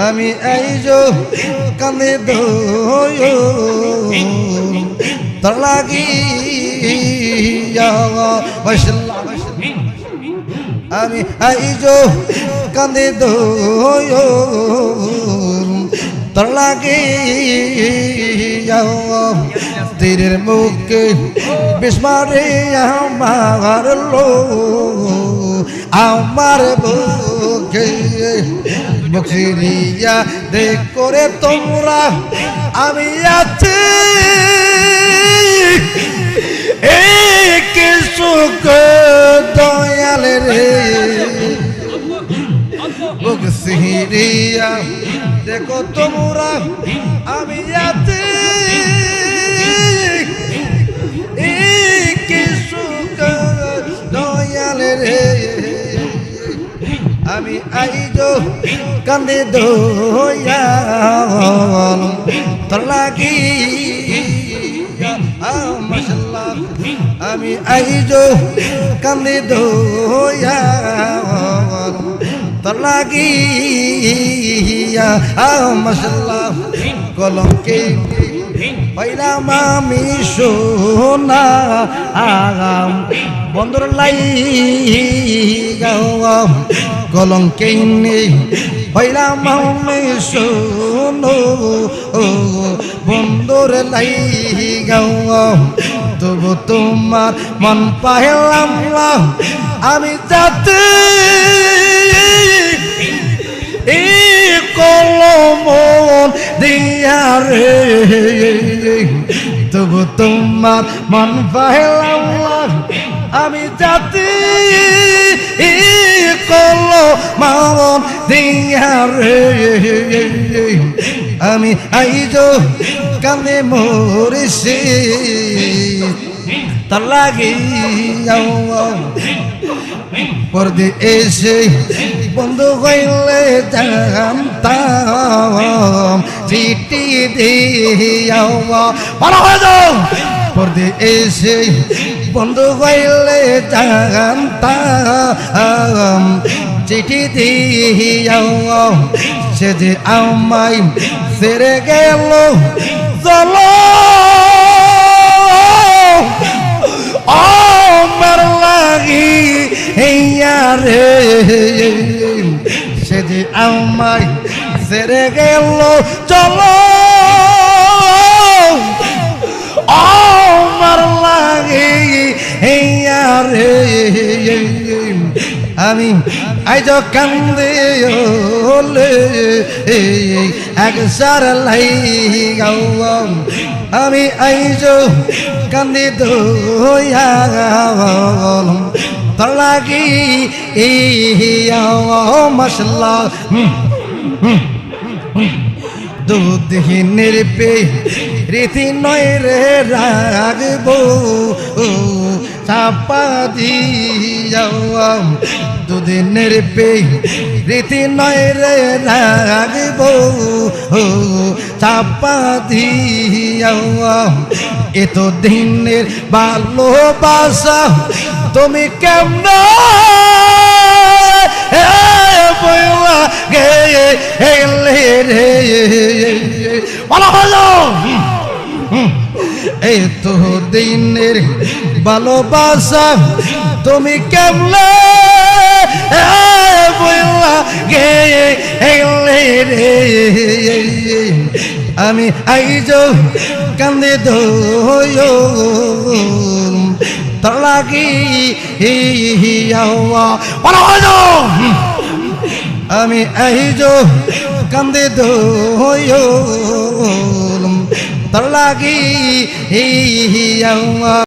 আমি কান্দে দোয় তোর লাগি আমি কান্দে দোয় তোর লাগি তীরের মুখে বিস্মারে আমার লো আমার বুকে মুখিরিয়া দেখ করে তোমরা, আমি আছি। সুখ দয়াল রে। বুক সিহিরিয়া দেখো তোমরা আমি আইজ কান্দে দয়াল তোর লাগি আমি আইজ কান্দে দয়াল তোর লাগি মশাল্লাহ কলঙ্কে পাইলাম আমি সোনা আগাম। বন্দর লাই গাওয়াম কলঙ্কে সোনো ও বন্দর লাই গাওয়াম, তবু তোমার মন পাইলাম না আমি যাতে কলমন দিয়া রে, তবু তোমার মন পাইলাম না আমি যাতে এই কলমন দিয়া আমি আইজ কান্দে মরেছি। তার লাগি পরদে এসে বন্ধু হইলে জানতাম। চিঠি দিয়াও ভালো হয়ে যাও। এসে বন্ধু হইলে জানতাম চিঠি দিয়াও, সে যে আমায় সেরে গেল, চলো। আমার লাগি হেয়া রে। সে যে আমায় গেল, চলো। আমার আমি আইজ কান্দে ওলে এক সার লাই গাও আমি আইজ কান্দি দোয়া তোর মশলা। দুদিনের পে রীতি নয় রে রাগবো। চাপা দিয়াও দুদিনের পে রীতি নয় রে রাগবো। চাপা দিয়াও এত দিনের ভালোবাসা। তুমি কেমন রে? বলা হলো। এই তো দিনের ভালোবাসা তুমি এলে আমি আইজ কান্দে দোয়। তোর লাগি বলা হলো আমি আইজ কান্দে দোয়। তোর লাগি